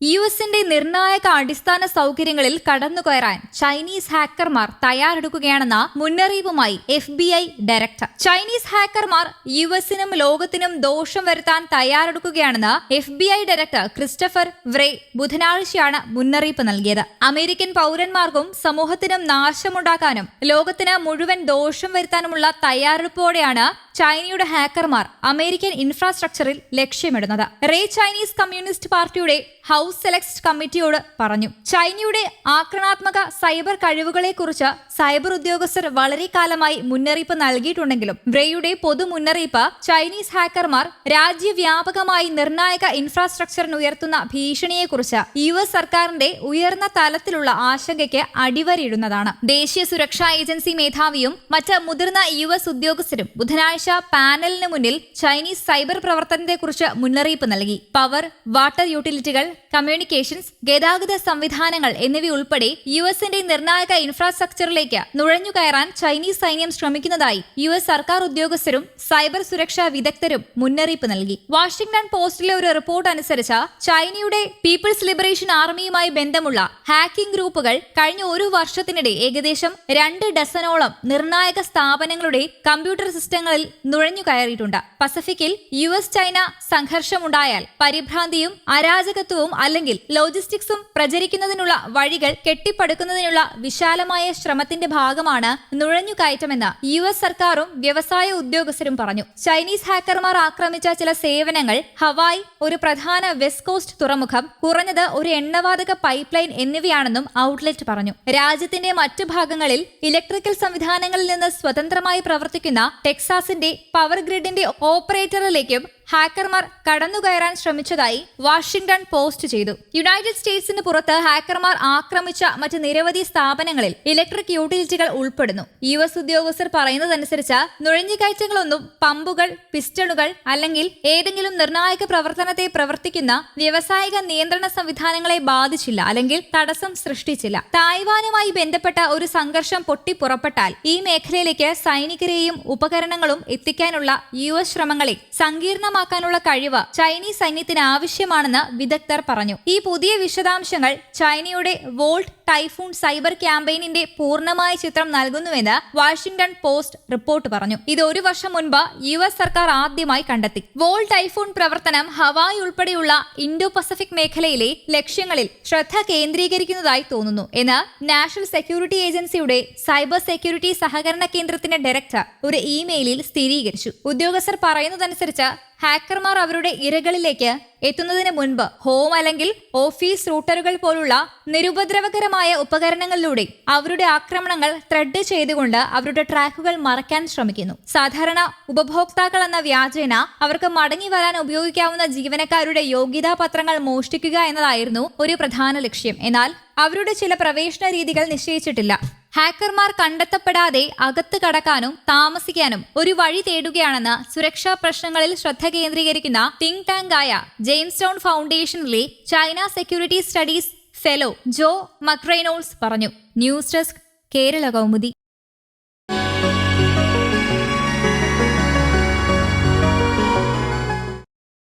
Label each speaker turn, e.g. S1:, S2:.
S1: U എസിന്റെ നിർണായക അടിസ്ഥാന സൗകര്യങ്ങളിൽ കടന്നുകയറാൻ ചൈനീസ് ഹാക്കർമാർ തയ്യാറെടുക്കുകയാണെന്ന മുന്നറിയിപ്പുമായി F B I director. Chinese ഹാക്കർമാർ U എസിനും ലോകത്തിനും ദോഷം വരുത്താൻ തയ്യാറെടുക്കുകയാണെന്ന് F B I director Christopher Wray ബുധനാഴ്ചയാണ് മുന്നറിയിപ്പ് നൽകിയത്. അമേരിക്കൻ പൗരന്മാർക്കും സമൂഹത്തിനും നാശമുണ്ടാക്കാനും ലോകത്തിന് മുഴുവൻ ദോഷം വരുത്താനുമുള്ള തയ്യാറെടുപ്പോടെയാണ് ചൈനയുടെ ഹാക്കർമാർ അമേരിക്കൻ ഇൻഫ്രാസ്ട്രക്ചറിൽ ലക്ഷ്യമിടുന്നത്. റേ ചൈനീസ് കമ്മ്യൂണിസ്റ്റ് പാർട്ടിയുടെ ഹൗസ് സെലക്ട് കമ്മിറ്റിയോട് പറഞ്ഞു. ചൈനയുടെ ആക്രമണാത്മക സൈബർ കഴിവുകളെക്കുറിച്ച് സൈബർ ഉദ്യോഗസ്ഥർ വളരെ കാലമായി മുന്നറിയിപ്പ് നൽകിയിട്ടുണ്ടെങ്കിലും റേയുടെ പൊതു മുന്നറിയിപ്പ് ചൈനീസ് ഹാക്കർമാർ രാജ്യവ്യാപകമായി നിർണായക ഇൻഫ്രാസ്ട്രക്ചറിന് ഉയർത്തുന്ന ഭീഷണിയെക്കുറിച്ച് യു എസ് സർക്കാരിന്റെ ഉയർന്ന തലത്തിലുള്ള ആശങ്കയ്ക്ക് അടിവരയിടുന്നതാണ്. ദേശീയ സുരക്ഷാ ഏജൻസി മേധാവിയും മറ്റ് മുതിർന്ന യു എസ് ഉദ്യോഗസ്ഥരും ബുധനാഴ്ച പാനലിന് മുന്നിൽ ചൈനീസ് സൈബർ പ്രവർത്തനത്തെക്കുറിച്ച് മുന്നറിയിപ്പ് നൽകി. പവർ വാട്ടർ യൂട്ടിലിറ്റികൾ കമ്മ്യൂണിക്കേഷൻസ് ഗതാഗത സംവിധാനങ്ങൾ എന്നിവയുൾപ്പെടെ യു എസിന്റെ നിർണായക ഇൻഫ്രാസ്ട്രക്ചറിലേക്ക് നുഴഞ്ഞുകയറാൻ ചൈനീസ് സൈന്യം ശ്രമിക്കുന്നതായി യു എസ് സർക്കാർ ഉദ്യോഗസ്ഥരും സൈബർ സുരക്ഷാ വിദഗ്ധരും മുന്നറിയിപ്പ് നൽകി. വാഷിംഗ്ടൺ പോസ്റ്റിലെ ഒരു റിപ്പോർട്ട് അനുസരിച്ച് ചൈനയുടെ പീപ്പിൾസ് ലിബറേഷൻ ആർമിയുമായി ബന്ധമുള്ള ഹാക്കിംഗ് ഗ്രൂപ്പുകൾ കഴിഞ്ഞ ഒരു വർഷത്തിനിടെ ഏകദേശം രണ്ട് ഡസനോളം നിർണായക സ്ഥാപനങ്ങളുടെ കമ്പ്യൂട്ടർ സിസ്റ്റങ്ങളിൽ നുഴഞ്ഞു കയറിയിട്ടുണ്ട് പസഫിക്കിൽ യു എസ് ചൈന സംഘർഷമുണ്ടായാൽ പരിഭ്രാന്തിയും അരാജകത്വവും അല്ലെങ്കിൽ ലോജിസ്റ്റിക്സും പ്രചരിക്കുന്നതിനുള്ള വഴികൾ കെട്ടിപ്പടുക്കുന്നതിനുള്ള വിശാലമായ ശ്രമത്തിന്റെ ഭാഗമാണ് നുഴഞ്ഞുകയറ്റമെന്ന് യു എസ് സർക്കാരും വ്യവസായ ഉദ്യോഗസ്ഥരും പറഞ്ഞു. ചൈനീസ് ഹാക്കർമാർ ആക്രമിച്ച ചില സേവനങ്ങൾ ഹവായ് ഒരു പ്രധാന വെസ്റ്റ് കോസ്റ്റ് തുറമുഖം കുറഞ്ഞത് ഒരു എണ്ണവാതക പൈപ്പ് ലൈൻ എന്നിവയാണെന്നും ഔട്ട്ലെറ്റ് പറഞ്ഞു. രാജ്യത്തിന്റെ മറ്റു ഭാഗങ്ങളിൽ ഇലക്ട്രിക്കൽ സംവിധാനങ്ങളിൽ നിന്ന് സ്വതന്ത്രമായി പ്രവർത്തിക്കുന്ന ടെക്സാസിന്റെ പവർ ഗ്രിഡിന്റെ ഓപ്പറേറ്ററിലേക്കും ഹാക്കർമാർ കടന്നുകയറാൻ ശ്രമിച്ചതായി വാഷിംഗ്ടൺ പോസ്റ്റ് ചെയ്തു. യുണൈറ്റഡ് സ്റ്റേറ്റ്സിന് പുറത്ത് ഹാക്കർമാർ ആക്രമിച്ച മറ്റ് നിരവധി സ്ഥാപനങ്ങളിൽ ഇലക്ട്രിക് യൂട്ടിലിറ്റികൾ ഉൾപ്പെടുന്നു. യു എസ് ഉദ്യോഗസ്ഥർ പറയുന്നതനുസരിച്ച് നുഴഞ്ഞുകയറ്റങ്ങളൊന്നും പമ്പുകൾ പിസ്റ്റണുകൾ അല്ലെങ്കിൽ ഏതെങ്കിലും നിർണായക പ്രവർത്തനത്തെ പ്രവർത്തിക്കുന്ന വ്യവസായിക നിയന്ത്രണ സംവിധാനങ്ങളെ ബാധിച്ചില്ല അല്ലെങ്കിൽ തടസ്സം സൃഷ്ടിച്ചില്ല. തായ്വാനുമായി ബന്ധപ്പെട്ട ഒരു സംഘർഷം പൊട്ടിപ്പുറപ്പെട്ടാൽ ഈ മേഖലയിലേക്ക് സൈനികരെയും ഉപകരണങ്ങളും എത്തിക്കാനുള്ള യു എസ് ശ്രമങ്ങളെ സങ്കീർണമാക്കാനുള്ള കഴിവ് ചൈനീസ് സൈന്യത്തിന് ആവശ്യമാണെന്ന് വിദഗ്ധർ പറഞ്ഞു. ഈ പുതിയ വിശദാംശങ്ങൾ ചൈനയുടെ വോൾട്ട് ടൈഫൂൺ സൈബർ ക്യാമ്പയിനിന്റെ പൂർണമായ ചിത്രം നൽകുന്നുവെന്ന് വാഷിംഗ്ടൺ പോസ്റ്റ് റിപ്പോർട്ട് പറഞ്ഞു. ഇത് ഒരു വർഷം മുൻപ് യു എസ് സർക്കാർ ആദ്യമായി കണ്ടെത്തി. വോൾ ടൈഫൂൺ പ്രവർത്തനം ഹവായ് ഉൾപ്പെടെയുള്ള ഇൻഡോ പസഫിക് മേഖലയിലെ ലക്ഷ്യങ്ങളിൽ ശ്രദ്ധ കേന്ദ്രീകരിക്കുന്നതായി തോന്നുന്നു എന്ന് നാഷണൽ സെക്യൂരിറ്റി ഏജൻസിയുടെ സൈബർ സെക്യൂരിറ്റി സഹകരണ കേന്ദ്രത്തിന്റെ ഡയറക്ടർ ഒരു ഇമെയിലിൽ സ്ഥിരീകരിച്ചു. ഉദ്യോഗസ്ഥർ പറയുന്നതനുസരിച്ച് ഹാക്കർമാർ അവരുടെ ഇരകളിലേക്ക് എത്തുന്നതിന് മുൻപ് ഹോം അല്ലെങ്കിൽ ഓഫീസ് റൂട്ടറുകൾ പോലുള്ള നിരുപദ്രവകരമായ ഉപകരണങ്ങളിലൂടെ അവരുടെ ആക്രമണങ്ങൾ ത്രെഡ് ചെയ്തുകൊണ്ട് അവരുടെ ട്രാക്കുകൾ മറയ്ക്കാൻ ശ്രമിക്കുന്നു. സാധാരണ ഉപഭോക്താക്കൾ എന്ന വ്യാജേന അവർക്ക് മടങ്ങി വരാൻ ഉപയോഗിക്കാവുന്ന ജീവനക്കാരുടെ യോഗ്യതാ പത്രങ്ങൾ മോഷ്ടിക്കുക എന്നതായിരുന്നു ഒരു പ്രധാന ലക്ഷ്യം. എന്നാൽ അവരുടെ ചില പ്രവേശന രീതികൾ നിശ്ചയിച്ചിട്ടില്ല. ഹാക്കർമാർ കണ്ടെത്തപ്പെടാതെ അകത്ത് കടക്കാനും താമസിക്കാനും ഒരു വഴി തേടുകയാണെന്ന് സുരക്ഷാ പ്രശ്നങ്ങളിൽ ശ്രദ്ധ കേന്ദ്രീകരിക്കുന്ന തിങ്ക് ടാങ്കായ Jamestown ഫൗണ്ടേഷനിലെ China security studies fellow Joe McReynolds പറഞ്ഞു. News desk Kerala Kaumudi.